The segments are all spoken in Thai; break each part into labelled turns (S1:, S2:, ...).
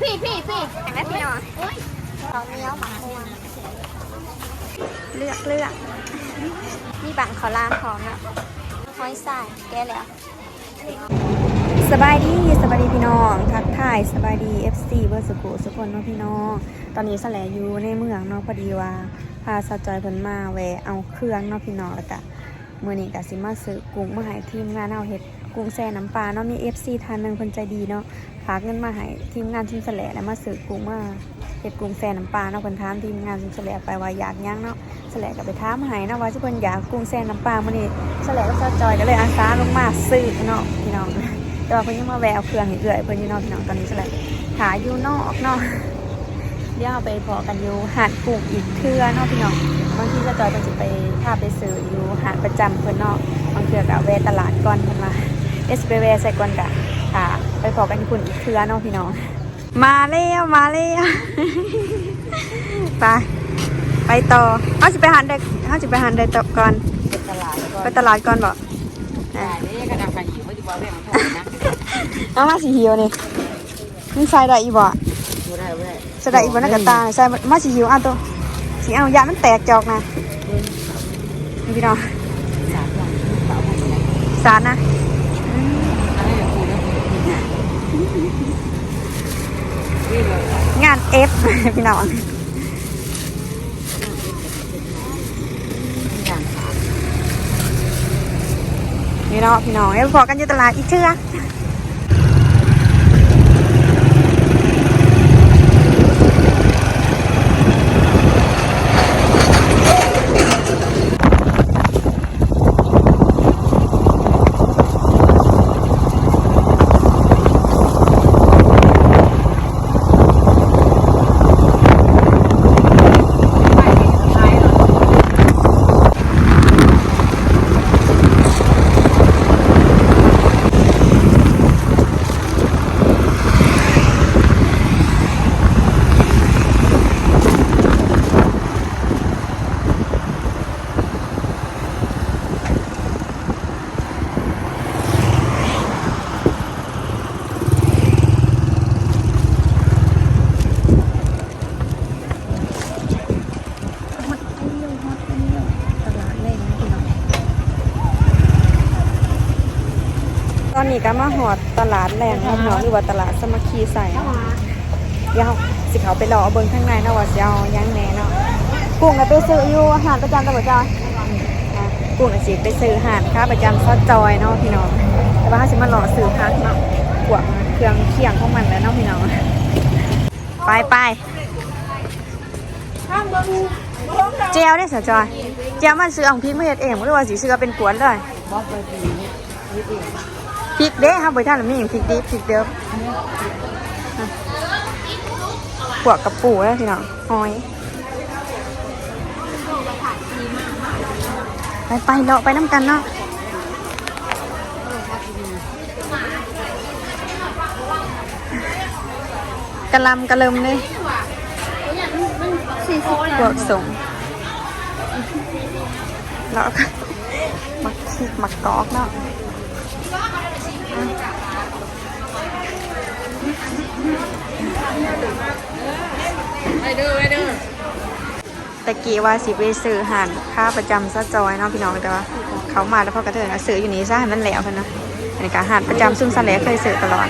S1: พี่พี่พี่เห็นไหมพี่น้องเขาเนี้ยวหมักม่วงเลือกเลือกมีบังเขาลางพร้อมแล้วห้อยสายแกแล้วสบายดีสบายดีพี่น้องทักทายสบายดี FC เบอร์สกุสุคนเนาะพี่น้องตอนนี้สแลอยู่ในเมืองเนาะพอดีว่าพาสาวจอยเพิ่นมาแวะเอาเครื่องเนาะพี่น้องแล้วก็ มื้อนี้ก็สิมาซื้อกุ้งมาให้ทีมงานเอาเฮ็ดกุ้งแซ่น้ำปลาเนาะมี FC ท่านหนึ่งเพิ่นใจดีเนาะฝากเงินมาให้ทีมงานทีมสแลแล้วมาซื้อกุ้งมาเฮ็ดกุ้งแซ่น้ำปลาเนาะเพิ่นถามทีมงานทีมสแลไปว่าอยากหยังเนาะสแลก็ไปถามให้เนาะว่าสิเพิ่นอยากกุ้งแซ่น้ำปลามื้อนี้สแลกับสาวจอยก็เลยอาสาลงมาซื้อเนาะพี่น้องแต่ว่าเพิ่นยังมาแวะเอาเครื่องให้เอื่อยเพิ่นอยู่นอกพี่น้องตอนนี้สแลหายอยู่นอกเนาะเดี๋ยวเอาไปพอกันอยู่หาดกลุ่มอีกเทื่อเนาะพี่น้อง บางทีจะจอยก็จะไปพาไปซื้ออยู่หาดประจำเพิ่นเนาะบางเทื่อก็แวะตลาดก่อนเพิ่นมาเอสไปแวะใส่ก่อนกะค่ะไปพอกันอยู่พุ่นอีกเทื่อเนาะพี่น้อง มาแล้วมาแล้วไปไปต่อเฮาสิไปหาดใดเฮาสิไปหาดใดต่อก่อน
S2: เป็นตลาดก็
S1: ไปตลาดก่อนบ่
S2: ได้นี่ก็นำไปหิวไม่ได้บอกเรื่องของนะ
S1: เอามาสีเหียวนี่นี่ใส่ได้อีบ่
S2: ดูได้เว้ย
S1: ใส่ได้อีบ่นักกะตาใส่มาสีเหียวเอาตัว สีเอายามันแตกจอกนะนี่พี่น้อง
S2: สาร
S1: นะ
S2: งา
S1: นเอฟพี่น้อง
S2: อย่
S1: นี่เนาะพี่น้องเอ้ยพอกันอยู่ตลาดอีกเชื่อ นนี้ก็มาหอดตลาดแรงครับเนาะหรือว่าตลาดสามัคคีใส่เดี๋ยวสิเขาไปรอเอาเบิ่งข้างในเนาะว่าสิเอาหยังแหน่เนาะกุ้งก็ไปซื้ออยู่อาหารประจำตำรวจจอยอะกุ้งก็สิไปซื้ออาหารค้าประจำซอสจอยเนาะพี่น้องแต่ว่าถ้าสิมารอซื้อพักเนาะพวกเครื่องเคียงของมันแล้วเนาะพี่น้องไปไปเจลได้อสาวจอยเจลมันซื้อเอาพริกมาเฮ็ดเองหรือว่าสิซื้อเอาเป็นกวนเลย พริกเด้ครับบริท่านมีอย่างพริกดิบพริกเดิมพวกกระปูแล้วพี่น้องหอย ไปไปเลาะไปน้ำกันเนาะกะลำกะเลิมเลยพวกสงแล้วก็มักคิดมักกอกเนาะ ตะกี้ว่าสิไปซื้อหารค่าประจำซะจอยเนาะพี่น้องแต่ว่าเขามาแล้วพอกระเถินซื้ออยู่นี่ซะให้มันแล้วเพิ่นเนาะอันนี้ก็หารประจำซึ่งสแลเคยซื้อตลอด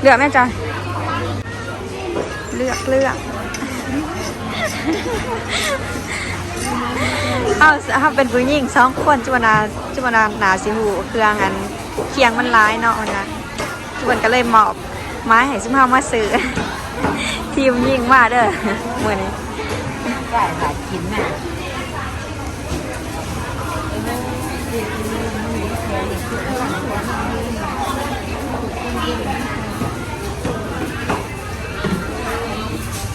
S1: เลือกแม่จอยเลือกเลือกเอาเอาเป็นผู้หญิงสองคนจุวนาจุวนาหนาสิหูเครื่องอันเคียงมันร้ายเนาะนะทุกคนก็เลยหมอบไม้ให้ซุมเฮามาซื้อทีมยิงมาเด้อมื้อนี้
S2: ได้ค่ะกินน่ะ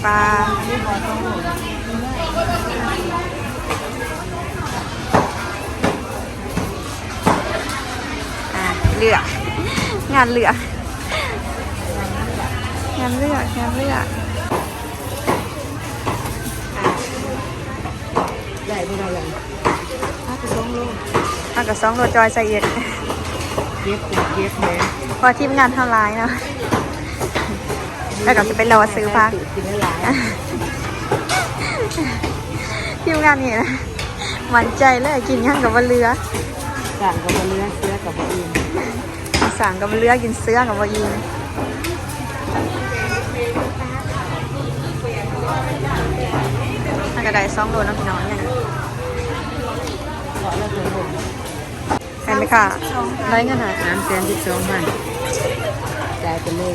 S1: ปลาอะเลือก งานเลือก งานเลือก งานเลือก
S2: ได้ไม่ได้ยัง
S1: ห้าสิบสองโลเอากับสองโลจอยใส่เอียด
S2: เก็บเป็นเก็บเลย
S1: เพอทีมงานเท่าไรเนาะแล้วก็จะไปรอซื้อพัก
S2: กินได้หลาย
S1: ทีมงานนี่นะมั่นใจเลยกินย่างกับว่าเรือ
S2: สั่งกับเนื้อเสื้อกับบ่อิ่ม
S1: สั่งกับว่าเรือกินเสื้อกับว่ายิงถ้ากระไดสองโลน้ำพี่น้องอย่าง
S2: เพราะเราเคยบ่น
S1: เห็น ไหมค่ะได้เงินหน่อย
S2: น้ำแสนสิบสองพันจ่ายไปเลย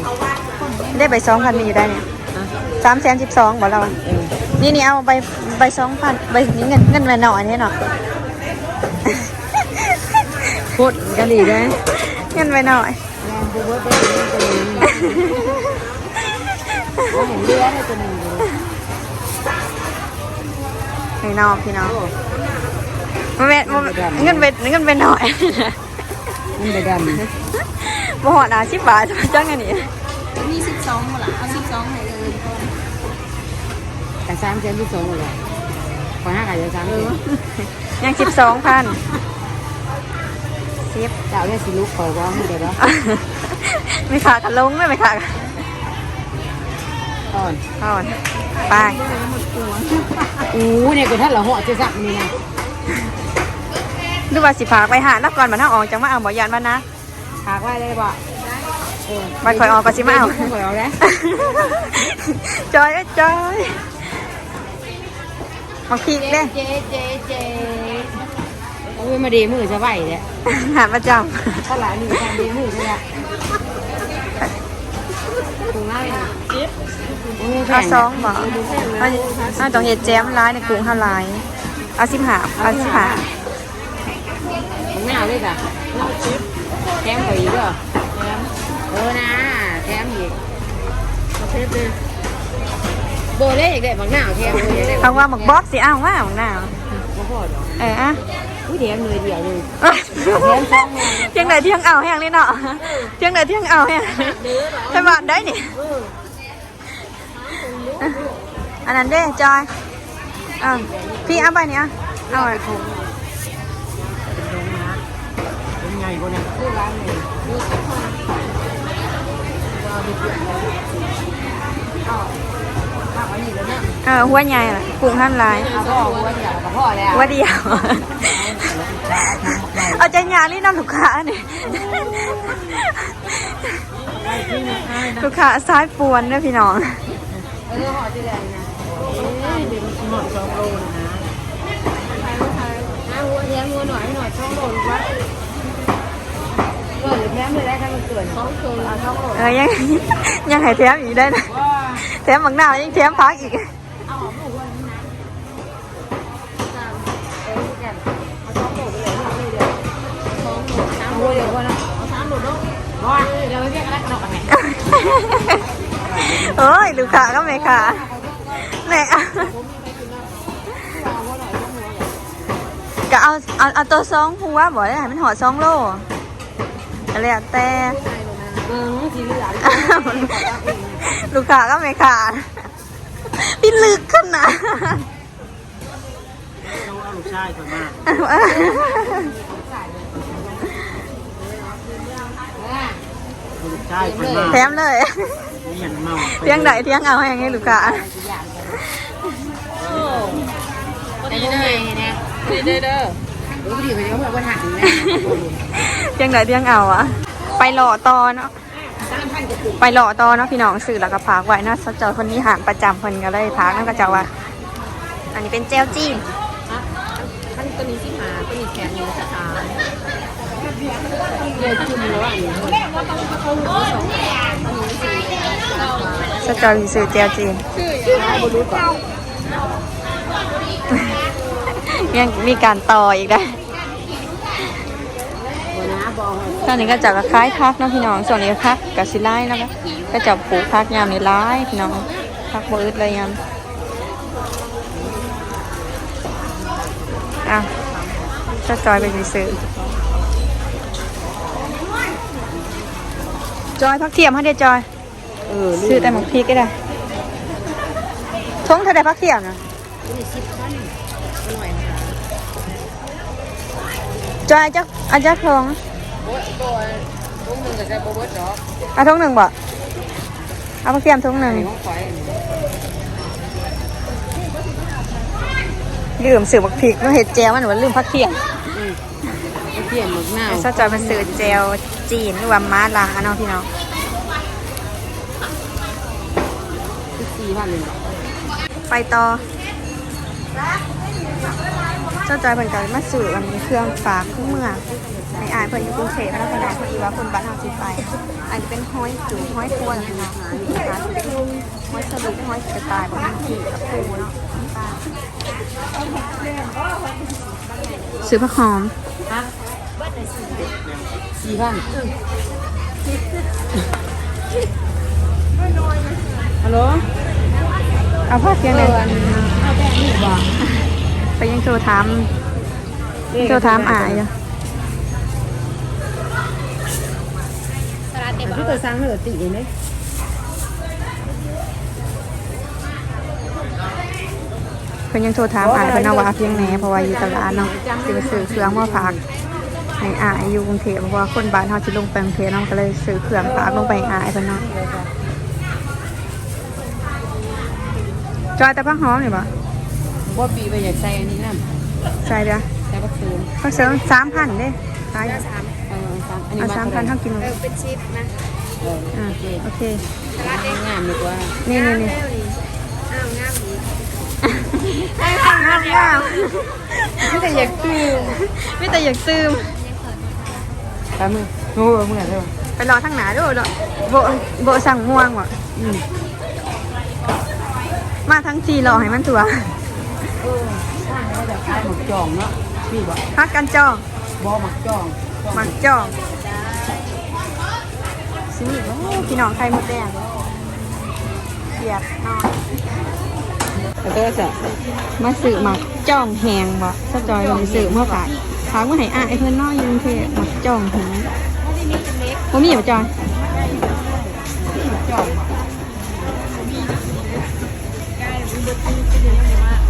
S1: ได้ใบสองพันมีอยู่ได้เนี่ย
S2: อะ
S1: สามแสนสิบสองบอกเรา
S2: เออ
S1: นี่นี่เอาใบใบสองพันใบนี้เงินเงินละหน่อยนี่เนาะ
S2: พูดกันดีได้
S1: เงินไปหน่อย
S2: แรงจะว่าไปเรื่องตัวนี้ว่าเห็นเรือให้ตัวหนึ่งอยู่
S1: ให้น้อง พี่น้อง
S2: โอ้
S1: มันเป็นมันเงินไปเงินไปหน่อย
S2: มันไปด
S1: บ่หอดอาสิบบาทจังอันนี้
S3: มีสิบสองหมดละเอาสิบสองให้เลยก่อนำ
S2: แต่สามแสนที่สองเลยขอห้าขายจะสามแสน
S1: ยังสิบสองพันสิบ
S2: เจ้าเนี่ยสิลูกขอว่าให้เดี๋ยว
S1: ไม่ขากันลงเลยไม่ขากัน
S2: ก่อน
S1: อ่อนไป
S2: อู้เนี่ยกูท่านละหัวจะสักนี่นะ
S1: ดูว่าสิพากไปหาแล้วก่อนมาถ้าออกจังมาเอาบ่ยานมานะ
S2: หากไว้เลยบ่เออ
S1: บัดข่อยออกก็สิมาเอา
S2: ข่อยเอาแล้ว
S1: จอยเอ้ยจอยมาพีกเด้
S2: เจ๊เจ๊เจ๊โอ้ยมาดีมือจะไหวเลย
S1: หาประจ
S2: ถ้าหลานนี่ทำดีมือจะละถุงง่ายนะจิ๊บำ
S1: เอาสองบ่เอาเอาต้องเห็ดแจมร้ายในกรุงเท่าไรเอาสิบหาเอาสิบหา
S2: ถุงไม่เอาเลยจ้ะแถมเขา อีกเหรอแถมเออนะแถมอีกเอาเทปเลยโบเล่อยากได้บางหน้าแถมเลยอยากได้
S1: เอาว่าหมกบ๊อบสิเอาว่าหมกหน้า
S2: บ่พอดอก
S1: เอออะ
S2: อุ้ยแถมเลยเดียวเลย
S1: เที่ยงไหนเที่ยงเอาแห้งเลยเนาะเที่ยงไหนเที่ยงเอาแห้งไปบ้านได้นี่อันนั้นเด้จอยอ่าพี่เอาไปเนี่ยเอาไป
S2: เป็นไงกูเนี่ยคือร้านเลยเอาอันนี้แล้วเนี่ย
S1: เออหัวใหญ่ล่ะกรุงท่านลาย
S2: เอาพ่อหัวเดียวกับพ่อแล้ว
S1: หัวเดียว เอาใจงานนี่น้ำลูกค้าเนี่ยลูกค้าซ้ายปวนด้วยพี่น้อง
S2: เออห่อที่แดงนะเอ้ยเดี๋ยวมันหมดสองโลนะนะหัวแถมหัวหน่อยหน่อยช่องโลหรื อวะเออแถมเลยได้ถ้ามันเกินสองโลเอาช่องโล
S1: เออยังยังให้แถมอีกได้นะ
S2: ว้า
S1: แถมบางหน้ายังแถมพักอีก
S2: เอาหอมหมูวันนี้นะสามเออแกเอาช่องโลไปเลยทำเลยเดียวสองโลสามโลเดียวก่อนนะเอาสามโลเนาะว้าเดี๋ยวไปเรียกอะไรกันหรอกไง
S1: เอ้ยลูกค้าก็ไม่ค่ะแหน่ก็เอาเอาเอาตัวซองหัวบ่ได้ให้มันหอดซองโล อะไรอะแต่
S2: เออสีเหลือง
S1: ลูกค้าก็ไม่ค่ะพี่ลึกขนาด
S4: ต้องเอาลูกชายส่วนมากลูกชายส่วนมาก
S1: แถมเลย
S4: นี่อย่างเมา
S1: เที่ยงใดเที่ยงเอาให้ยังไงลูกค้า
S2: แต่พวกไงเนี่ยเด้อเด้อรู้ดีเขาจะบอกว่าหักนะ
S1: เที่ ยังใดเที่ยงเอาอะไปหล่อตอเนาะไปหล่อตอเนาะพี่น้องสื่อแล้วก็พากไว้เนาะสจอยคนนี้หางประจำคนก็เลยพากนั่นก็จะว่า อันนี้เป็นเจลจีน
S2: พันตัวนี้ที่หาตัวนี้แขนอยู่สาขาเลยจุ่มแล้วอะ
S1: สจอยสื่อเจลจีน
S2: บรู้ก่อน
S1: ยังมีการต่ออีกได้ ตอนนี้ก็จะคล้ายพักเนาะพี่น้องส่วนนี้พักกับสิไล่นะคะก็จะปลูกพักยามในร้ายพี่น้องพักบอึดเลยยามอะจะจอยไปซื้อจอยพักเทียมให้ได้จอย
S2: เออ
S1: ซื้อแต่หมกพริกก็ได้ทงเธอได้พักเทียมนะ
S2: ตัวนี้สิบพันอร่อยค่ะ
S1: จอยจักอาจักทง
S2: โอ้ยตัวตุ้งหนึ่งก็ใส่โบเบิร์ตดอก
S1: เอาทงหนึ่งบ่เอาผักเทียมทงหนึ่ง
S2: ในห้องไฟ
S1: ลืมสื่อบักพริกแล้วเห็ดแจวมันหนูว่าลืมผักเทียม
S2: อืมเทียมหมึกหน้า
S1: ซาจอยมันสื่อแจวจีนหรือว่าม้าลาเนาะพี่น้อง
S2: ที่สี่พันหนึ่ง
S1: ไปต่อเจ้าจอยเพิ่นก็มาสื่อมันเครื่องฝากเครื่เมือง ในอายเพิ่นอยู่กรุงเทพแล้วเพิ่นได้พอดีว่าเพิ่นบ้านเฮาสิไป อันนี้เป็นห้อยจูห้อยครัวนะคะนะคะห้อยสลิดห้อยกระต่ายบนที่กับปูเนาะซื้อผักหอม
S2: สี่พันฮัลโหล
S1: เอาพ่อเพียงเลยไปยังโทรถามโทรถามอายอยู่
S2: พี่ตัวสร้าย
S1: เพิ่นยังโทามอายอะ ว่าอยู่ตลาดเนาะสิไปซื้อเครื่องมาฝากให้อายอยู่กรุงเทพเพราะว่าคนบ้านเฮาสิลงไปกรุงเทพเนาะก็เลยซื้อเครื่องฝากลงไปให้อายเพิ่นเนาะจอยแต่ผักหอมนี่บ่
S2: ว่าปีไปอยากใส่อันนี้นั่น
S1: ใส่เด้อ
S2: ใส่ผักเสริม
S1: ผักเสริม3,000เด้ขาย
S2: เออสาม อันนี้
S1: เอา
S2: มา
S1: 3,000
S2: เท่า
S1: เฮากิน
S3: เออเป็นชิปนะ
S2: เออ
S1: อ่า
S2: โอเค
S1: โอเค
S2: งามดีกว่า
S1: นี่นี่นี่
S3: อ้าวงามดี
S1: งามงามไม่แต่อยากซื้อไม่แต่อยากซื้อ
S2: ตามือโอ้เมื่อเร็ว
S1: ไปรอทั้งหนาด้วยเนาะโบโบสั่งม่วงว่ะ
S2: อืม
S1: มาทั้งทีรอให้มันถั่ว
S2: เออสร้างได้แบบขายหมกจองเนาะพี่บอก
S1: พักกันจ้อง
S2: บอหมักจอง
S1: มักจ้อง สิมีโอ้พี่น้องไข่มดแดงเขียดนอน
S2: แล้วก็จะ
S1: มาสื่อมักจ้องแหงบ่สะจอยเลยสื่อมาฝากถามว่าให้อะไอ้เพื่อนนอกอยืนเทมักจ้องแหงบ่มีบ่จอย
S2: จอง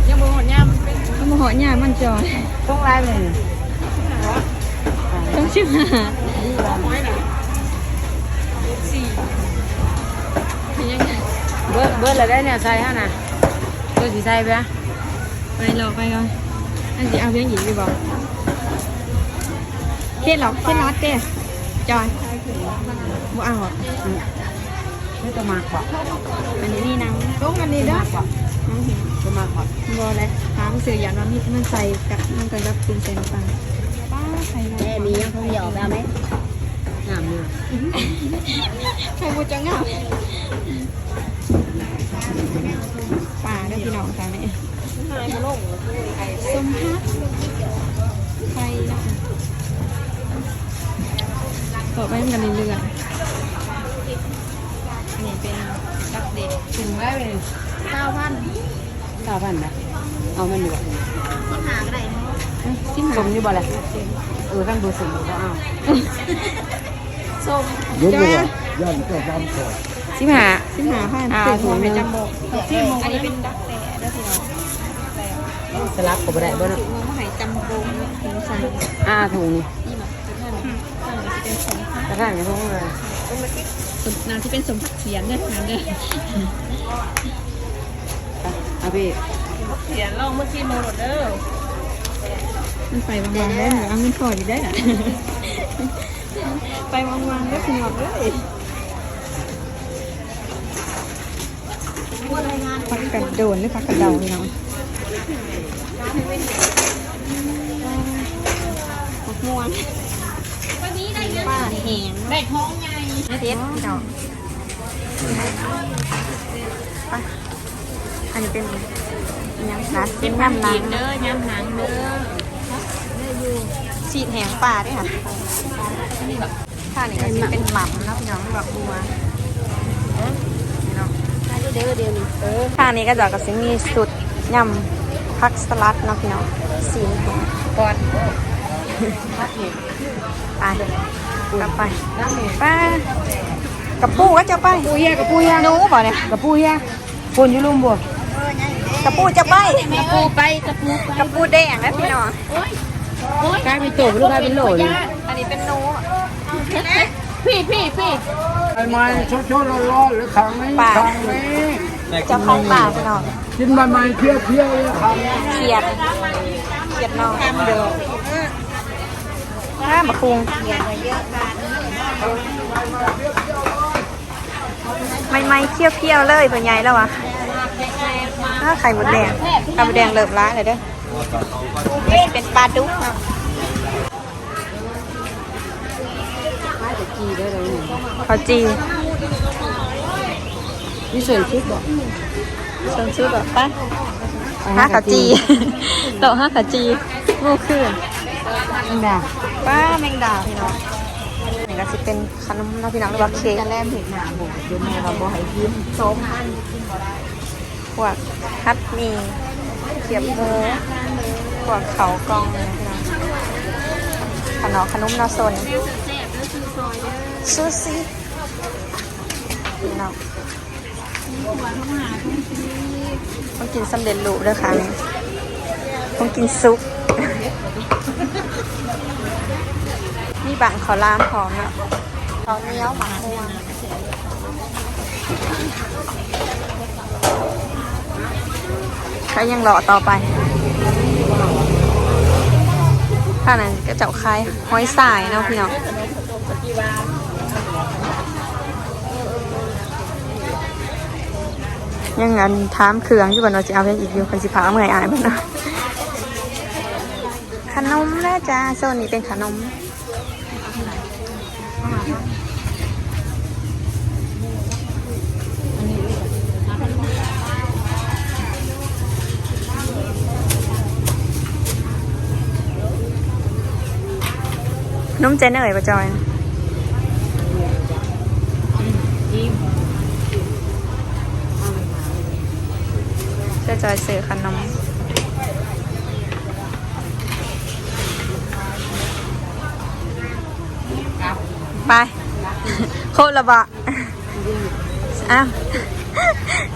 S3: ยังบ่หมดย่
S1: ก็มาหอยามันจอย
S2: ต้องไล่เลย
S1: ต้องชื่อหา
S2: เบิร์ดเบิร์ดอะไรได้เนี่ยใส่ฮะน่ะเบิร์ดสีใส่ไปอะ
S1: ไปรอไปก่อนอันนี้เอาเพียงหญิงดีบ่เคล็ดหรอกเคล็ดลัดเด้จอยบ่เอาอะ
S2: ไม่ต้องมากกว่า
S1: อันนี้นี่นังลงอันนี้เด้อน้องเห็น
S2: จะมากกว่า
S1: บ่เลยถามสื่ออย่างนั้นนี่มันใส่กับมันก็รับปรุงใส่น้ำตาลป้าใส่ำ
S3: แม่มียังคงหยอกได้ไหม
S2: งามเลย
S1: ใครบูจังอะป่าเด้อพี่น้องค่ะแม่สมฮักไฟนะคะต่อไปมันกันเรื่อยๆอันนี้เป็นดักเด็ก
S2: ถุงไว้เลย
S3: เก้าพัน
S2: เก้าพันนะเอามันอยู่
S3: ที่หาก็ได้เนาะ
S1: ที่หา
S2: สมอยู่บ่เลยเออท่านดูสมก็เอา
S3: ส้ม
S1: จ้า
S2: สิบห้า
S1: ที่หาผ่าน
S2: อ่า
S1: สื่อหัว
S2: ถุงหนึ่
S1: ไม่
S2: ง
S1: จำบอกอันนี้เป็นดักแต่เด้อพี่น้อง
S2: สลับก็บ่ได้บ่เนาะ
S1: ถึงว่าหายจำโบงถึงใส่
S2: อ่าถุงนี่
S1: นี่แบบจะท่านท่านก็จะเป็นสมพัก
S2: กระทั่งในถุงเลย
S1: สมนางที่เป็นสมพักเขียนเนี่ยนางเนี่ย
S2: เอาพี่
S3: เขียนลองเมื่อกี้มาหมดเด้อ
S1: มันไปวางๆได้หนูเอาเงินพอดีได้อะ ไปวางๆได้พี่น้องเลยพักกันโดนหรือพักกันเดาพี่น้องพักม่วนป้าแหง
S3: ได้ท้องไง
S1: ไม่เด็ดพี่น้องไปอันนี้เป็นอิหยังคะเป็นน้ำล้าง
S3: เด้อยำหางเด้อ
S1: ฉีดแหงป่าด้วยค่ะ ข้าวนี่ก็สิเป็นหม่ำแล้วพี่น้องแบบบัวพี่น้อง
S3: เด้อเดี๋ยวนี้เออ
S1: ข้างนี้ก็จะกับสิมีสุดยำพักสลัดเนาะพี่น้องสีแหง
S2: ก่อน
S1: ไปกลับไป
S2: น้ำนี่
S1: ไป้ากับปูก็จะไป
S2: ปูเฮียกับปูเฮีย
S1: หนูบ่เนี่ย
S2: กับปูเฮียปูนอยู่ลุมบ่
S1: กับปูจะไป
S3: กระปูไปกระปูไป
S1: กับปูแดงนะพี่น้อง
S3: โอ้ย
S2: กลายเป็นโตไม่รู้กลายเป็นโหลเลย
S1: อันนี้เป็นนู
S3: พี่พี่พี่
S4: ไอ้ไม้ชดชดร้อนๆหรือขังนี้ขังนี้
S1: เจ้าของป่าพี่น้อง
S4: กินใบไม้เพี้ยวเพี้ยวๆเลยขังนี้
S1: เขียดเขียดน้องเดือห้ามาคุงไม่ไม่เคี้ยวเคี้ยวๆเลยเป็นไงแล้ววะถ้าไข่หมดแดงไข่หมดแดงเริ่มร้ายเลยเด้อนี่เป็นปลาดุกเนาะ
S2: จะจีได้เลยเนี่ย
S1: เขาจี
S2: นี่ส่วนคลิปบอก
S1: ชนชื่อแบบป้าห้าขาจีโตห้าขาจีงูขึ้น
S2: อันดา
S1: ป้าแมงดาพี่น้องนี่ก็สิเป็นขนมเนาะพี่น้องหรือว่าเค้ก
S2: จะแลมเห็ดหนาหมดเดี๋ยวแม่เราบอกให้กินสมพัน
S1: พวกฮัตมีเขียบหมูพวกเขากองเนี่ยพี่น้องขนมขนมนอสน ซูซี่พี่น้องต้องกินสำเร็จรูปด้วยค่ะต้องกินซุป นี่บังขาล้ามพร้อมแล้วเขาเนี้ยวหมักม่วงก็ยังรอต่อไปข้างนั้นก็เจ้าคายห้อยสายเนาะพี่น้อง ยังงันถามเครื่องอยู่บนเราจะเอาไปอีกอยู่คนสิพาเมื่อยอายมันนะขนมแล้วจ้าโซนนี้เป็นขนมนมเจนเอ๋ยปะจอยเจะจอยซื้อขนมไปโคตรละบะอ้าว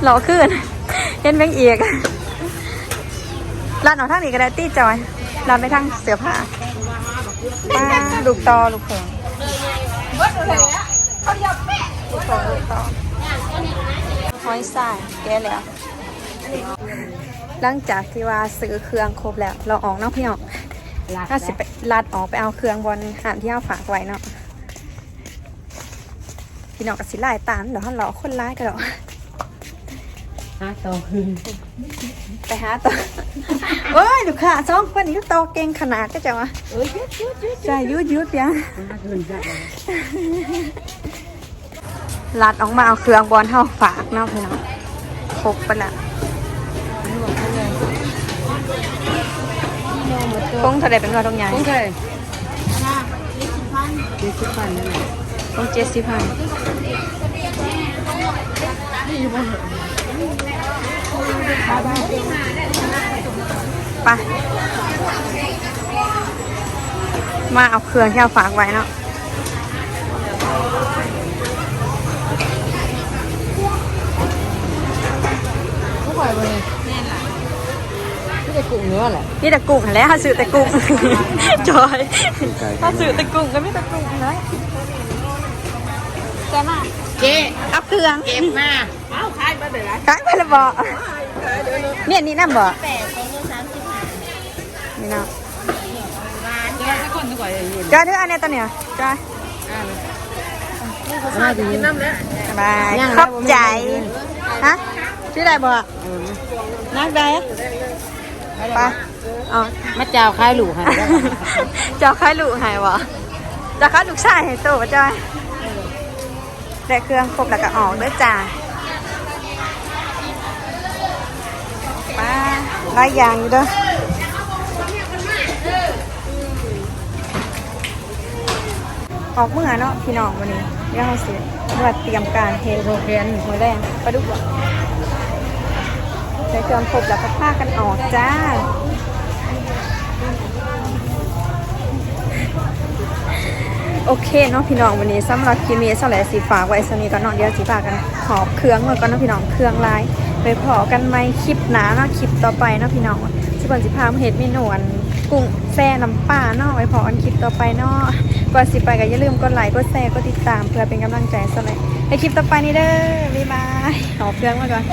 S1: หล่อขึ้นเห็นแบงเอียกร้านออกทางนี้ก็ได้ตี้จอยร้านไปทางเสือผ้าป้าลูกตอลูกเขิงลูกเขิงลูกตอห้อยสายแกแล้ว หลังจากที่ว่าซื้อเครื่องครบแล้ว เราออกเนาะพี่น้อง
S2: ลา
S1: ถ้าสิไปลัดออกไปเอาเครื่องบนหานที่เอาฝากไว้เนาะพี่น้องกับสิไล่ตามเดี๋ยวท่านรอคนร้ายกันเดี๋ยว
S2: ฮะต่อคืน
S1: ไปหาต่อเอ้ยลูกค้าสองคนนี้ก็โตเก่งขนาดก็จะวะ
S2: เอ้ยยุดยุดยุด
S1: ใช่ยุดยุดยัง
S2: มาคืนจ้ะ
S1: ลัดออกมาเอาเครื่องบอลเท่าฝากเนาะพี่น้องครบไปละ คงเท่าไรเป็นว่าตรงใหญ่
S2: คงเคยเจ็ดสิบพันนั่นแหละ
S1: คงเจ็ดสิบพันไปมาเอาเครื่องที่เอาฝากไว้เนาะ
S2: ผู้คอยวันนี้แน่นล่ะ ที่จะกุ้งเนื้อแหละ
S1: นี่แต่กุ้งหั่นแหล้วถ้าซื้อแต่กุ้งจอยถ้าซื้อแต่กุ้งก็ไม่แต่กุ้งเลยแต่มา
S2: เจ๊
S1: เอาเครื่อง
S2: เก็บมา
S3: เอ้าขายมาเดี๋ยวไร
S1: ขายไปและบ่เนี่ยนี่น้ำบ่นี่เนาะ
S2: เจ๊สักคนสักคนอยู่
S1: จอยเธออันเนี้ยตัวเนี้ยจอย
S2: มาดีน้ำแล้ว
S1: สบาย
S2: ยัง
S1: ขอบใจฮะชื่ออะไรบ่นักใด ไปอ๋อ
S2: มาเจ้าค่ายหลูค่ะ
S1: เจ้าค้ายลูกหายบ่เจ้าค้ายลูกชายให้โตบ่จอยได้เครื่องครบแล้วก็ออกเด้อจ้าป้าลายยางอยู่เด้อออกเมื่อเนาะพี่น้องวันนี้เดี๋ยวเราเสียว่าเตรียมการเท
S2: โรเรียน
S1: มือแรงปลาดุก ใช้เครื่องครบแล้วก็พากันออกจ้าโอเคเนาะพี่น้องวันนี้สำหรับคลิปนี้สำหรับสีฝากไว้สนี้ก็นอนเดียวสีฝากกันหอบเครื่องแล้วก็เนพี่น้องเครื่องลายไปพอกันไหมคลิปหนาเนาะคลิปต่อไปเนาะพี่น้องสิบวันสิพามเฮ็ดเมนูอันกุ้งแซ่น้ำป่าเนาะไว้พออันคลิปต่อไปเนาะก่อนสิไปก็อย่าลืมกดไลค์กดแชร์กดติดตามเพื่อเป็นกำลังใจสำหรับในคลิปต่อไปนี้เด้อบ๊ายบายขอเพื่อนมาก่อน